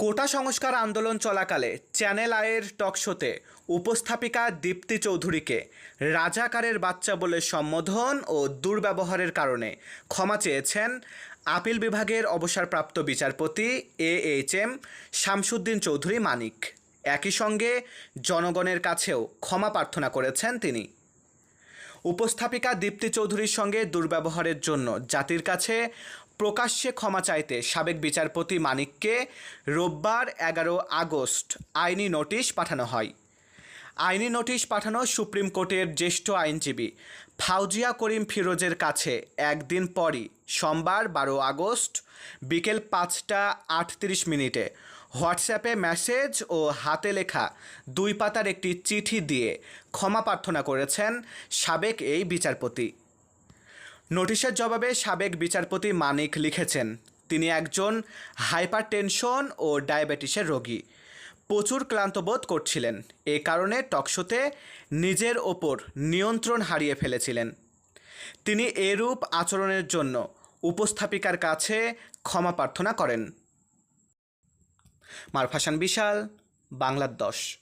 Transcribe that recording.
কোটা সংস্কার আন্দোলন চলাকালে চ্যানেল আয়ের টকশোতে উপস্থাপিকা দীপ্তি চৌধুরীকে রাজাকারের বাচ্চা বলে সম্বোধন ও দুর্ব্যবহারের কারণে ক্ষমা চেয়েছেন আপিল বিভাগের অবসরপ্রাপ্ত বিচারপতি A H M Shamsuddin Chowdhury Manik. একই সঙ্গে জনগণের কাছেও ক্ষমা প্রার্থনা করেছেন তিনি। উপস্থাপিকা দীপ্তি চৌধুরীর সঙ্গে দুর্ব্যবহারের জন্য। জাতির কাছে প্রকাশ্যে ক্ষমা চাইতে সাবেক বিচারপতি মানিককে রোববার এগারো আগস্ট আইনি নোটিশ পাঠানো হয়। আইনি নোটিশ পাঠানো সুপ্রিম কোর্টের জ্যেষ্ঠ আইনজীবী। ফাউজিয়া করিম ফিরোজের কাছে একদিন পরই, সোমবার বারো আগস্ট, বিকেল পাঁচটা আটত্রিশ মিনিটে, হোয়াটসঅ্যাপে মেসেজ ও হাতে লেখা দুই পাতার একটি চিঠি দিয়ে ক্ষমা প্রার্থনা করেছেন সাবেক এই বিচারপতি। নোটিশের জবাবে সাবেক বিচারপতি মানিক লিখেছেন, তিনি একজন হাইপার টেনশন ও ডায়াবেটিসের রোগী। প্রচুর ক্লান্ত বোধ করছিলেন। এ কারণে টকশোতে নিজের ওপর নিয়ন্ত্রণ হারিয়ে ফেলেছিলেন। তিনি এরূপ আচরণের জন্য উপস্থাপিকার কাছে ক্ষমা প্রার্থনা করেন। মারফাসান বিশাল, বাংলার দশ।